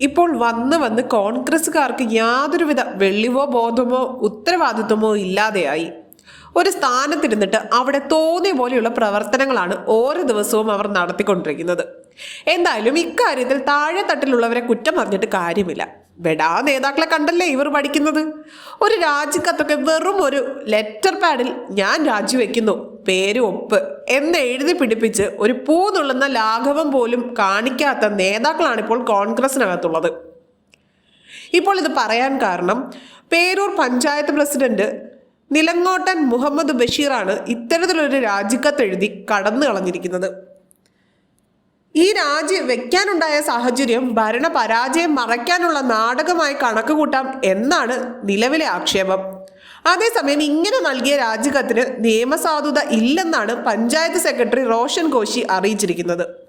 ഇപ്പോൾ വന്ന് വന്ന് കോൺഗ്രസ്സുകാർക്ക് യാതൊരുവിധ വെള്ളിവോ ബോധമോ ഉത്തരവാദിത്വമോ ഇല്ലാതെയായി. ഒരു സ്ഥാനത്തിരുന്നിട്ട് അവിടെ തോന്നിയ പോലെയുള്ള പ്രവർത്തനങ്ങളാണ് ഓരോ ദിവസവും അവർ നടത്തിക്കൊണ്ടിരിക്കുന്നത്. എന്തായാലും ഇക്കാര്യത്തിൽ താഴെത്തട്ടിലുള്ളവരെ കുറ്റം പറഞ്ഞിട്ട് കാര്യമില്ല. വെടാ നേതാക്കളെ കണ്ടല്ലേ ഇവർ പഠിക്കുന്നത്? ഒരു രാജിക്കത്തൊക്കെ വെറും ഒരു ലെറ്റർ പാഡിൽ ഞാൻ രാജിവെക്കുന്നു. പേര് ഒപ്പ് എന്ന് എഴുതി പിടിപ്പിച്ച് ഒരു പൂ നുള്ളുന്ന ലാഘവം പോലും കാണിക്കാത്ത നേതാക്കളാണ് ഇപ്പോൾ കോൺഗ്രസിനകത്തുള്ളത്. ഇപ്പോൾ ഇത് പറയാൻ കാരണം പേരൂർ പഞ്ചായത്ത് പ്രസിഡന്റ് നിലങ്ങോട്ടൻ മുഹമ്മദ് ബഷീറാണ് ഇത്തരത്തിലൊരു രാജിക്കത്ത് എഴുതി കടന്നു കളഞ്ഞിരിക്കുന്നത്. ഈ രാജി വെക്കാനുണ്ടായ സാഹചര്യം ഭരണ പരാജയം മറയ്ക്കാനുള്ള നാടകമായി കണക്കുകൂട്ടാം എന്നാണ് നിലവിലെ ആക്ഷേപം. അതേസമയം ഇങ്ങനെ നൽകിയ രാജിക്കത്തിന് നിയമസാധുത ഇല്ലെന്നാണ് പഞ്ചായത്ത് സെക്രട്ടറി റോഷൻ കോശി അറിയിച്ചിരിക്കുന്നത്.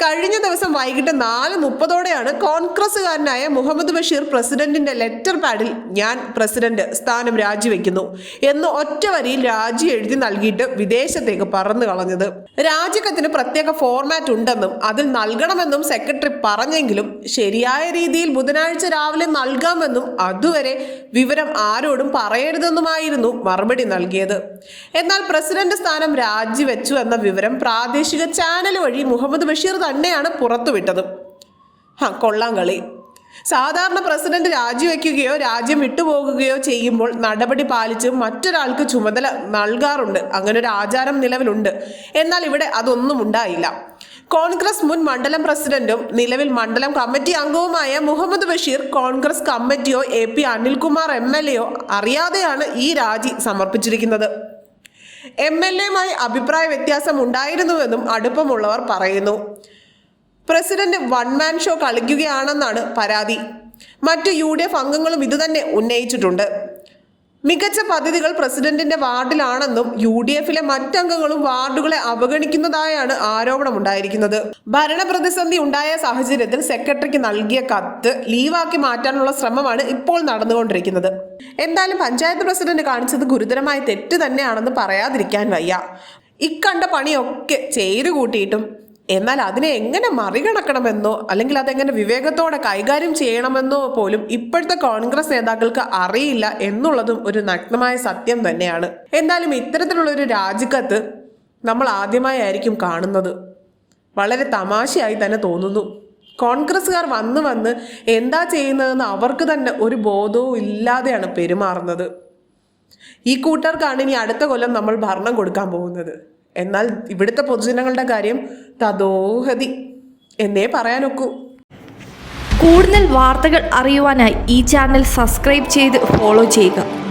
കഴിഞ്ഞ ദിവസം വൈകിട്ട് നാല് മുപ്പതോടെയാണ് കോൺഗ്രസുകാരനായ മുഹമ്മദ് ബഷീർ പ്രസിഡന്റിന്റെ ലെറ്റർ പാഡിൽ ഞാൻ പ്രസിഡന്റ് സ്ഥാനം രാജിവെക്കുന്നു എന്ന് ഒറ്റ വരിയിൽ രാജി എഴുതി നൽകിയിട്ട് വിദേശത്തേക്ക് പറന്നു കളഞ്ഞത്. രാജിക്കത്തിന് പ്രത്യേക ഫോർമാറ്റ് ഉണ്ടെന്നും അതിൽ നൽകണമെന്നും സെക്രട്ടറി പറഞ്ഞെങ്കിലും ശരിയായ രീതിയിൽ ബുധനാഴ്ച രാവിലെ നൽകാമെന്നും അതുവരെ വിവരം ആരോടും പറയരുതെന്നുമായിരുന്നു മറുപടി നൽകിയത്. എന്നാൽ പ്രസിഡന്റ് സ്ഥാനം രാജിവെച്ചു എന്ന വിവരം പ്രാദേശിക ചാനൽ വഴി മുഹമ്മദ് ബഷീർ തന്നെയാണ് പുറത്തുവിട്ടത് ആ കൊള്ളാം കളി. സാധാരണ പ്രസിഡന്റ് രാജിവെക്കുകയോ രാജ്യം വിട്ടുപോകുകയോ ചെയ്യുമ്പോൾ നടപടി പാലിച്ച് മറ്റൊരാൾക്ക് ചുമതല നൽകാറുണ്ട്. അങ്ങനെ ഒരു ആചാരം നിലവിലുണ്ട്. എന്നാൽ ഇവിടെ അതൊന്നും ഉണ്ടായില്ല. കോൺഗ്രസ് മുൻ മണ്ഡലം പ്രസിഡന്റും നിലവിൽ മണ്ഡലം കമ്മിറ്റി അംഗവുമായ Muhammad Basheer Congress കമ്മിറ്റിയോ A P Anilkumar M L എയോ അറിയാതെയാണ് ഈ രാജി സമർപ്പിച്ചിരിക്കുന്നത്. എം എൽ എയുമായി അഭിപ്രായ വ്യത്യാസം ഉണ്ടായിരുന്നുവെന്നും അടുപ്പമുള്ളവർ പറയുന്നു. പ്രസിഡന്റ് വൺമാൻ ഷോ കളിക്കുകയാണെന്നാണ് പരാതി. മറ്റു യു ഡി എഫ് അംഗങ്ങളും ഇതുതന്നെ ഉന്നയിച്ചിട്ടുണ്ട്. മികച്ച പദ്ധതികൾ പ്രസിഡന്റിന്റെ വാർഡിലാണെന്നും യു ഡി എഫിലെ മറ്റംഗങ്ങളും വാർഡുകളെ അവഗണിക്കുന്നതായാണ് ആരോപണമുണ്ടായിരിക്കുന്നത്. ഭരണപ്രതിസന്ധി ഉണ്ടായ സാഹചര്യത്തിൽ സെക്രട്ടറിക്ക് നൽകിയ കത്ത് ലീവാക്കി മാറ്റാനുള്ള ശ്രമമാണ് ഇപ്പോൾ നടന്നുകൊണ്ടിരിക്കുന്നത്. എന്തായാലും പഞ്ചായത്ത് പ്രസിഡന്റ് കാണിച്ചത് ഗുരുതരമായ തെറ്റ് തന്നെയാണെന്ന് പറയാതിരിക്കാൻ വയ്യ. ഇക്കണ്ട പണിയൊക്കെ ചെയ്തു കൂട്ടിയിട്ടും എന്നാൽ അതിനെ എങ്ങനെ മറികടക്കണമെന്നോ അല്ലെങ്കിൽ അതെങ്ങനെ വിവേകത്തോടെ കൈകാര്യം ചെയ്യണമെന്നോ പോലും ഇപ്പോഴത്തെ കോൺഗ്രസ് നേതാക്കൾക്ക് അറിയില്ല എന്നുള്ളതും ഒരു നഗ്നമായ സത്യം തന്നെയാണ്. എന്തായാലും ഇത്തരത്തിലുള്ള ഒരു രാജിക്കത്ത് നമ്മൾ ആദ്യമായായിരിക്കും കാണുന്നത്. വളരെ തമാശയായി തന്നെ തോന്നുന്നു. കോൺഗ്രസ്സുകാർ വന്ന് വന്ന് എന്താ ചെയ്യുന്നതെന്ന് അവർക്ക് തന്നെ ഒരു ബോധവും ഇല്ലാതെയാണ് പെരുമാറുന്നത്. ഈ കൂട്ടർക്കാണ് ഇനി അടുത്ത കൊല്ലം നമ്മൾ ഭരണം കൊടുക്കാൻ പോകുന്നത്. എന്നാൽ ഇവിടുത്തെ പൊതുജനങ്ങളുടെ കാര്യം തദോഹതി. എന്നേ പറയാനൊക്കൂ. കൂടുതൽ വാർത്തകൾ അറിയുവാനായി ഈ ചാനൽ സബ്സ്ക്രൈബ് ചെയ്ത് ഫോളോ ചെയ്യുക.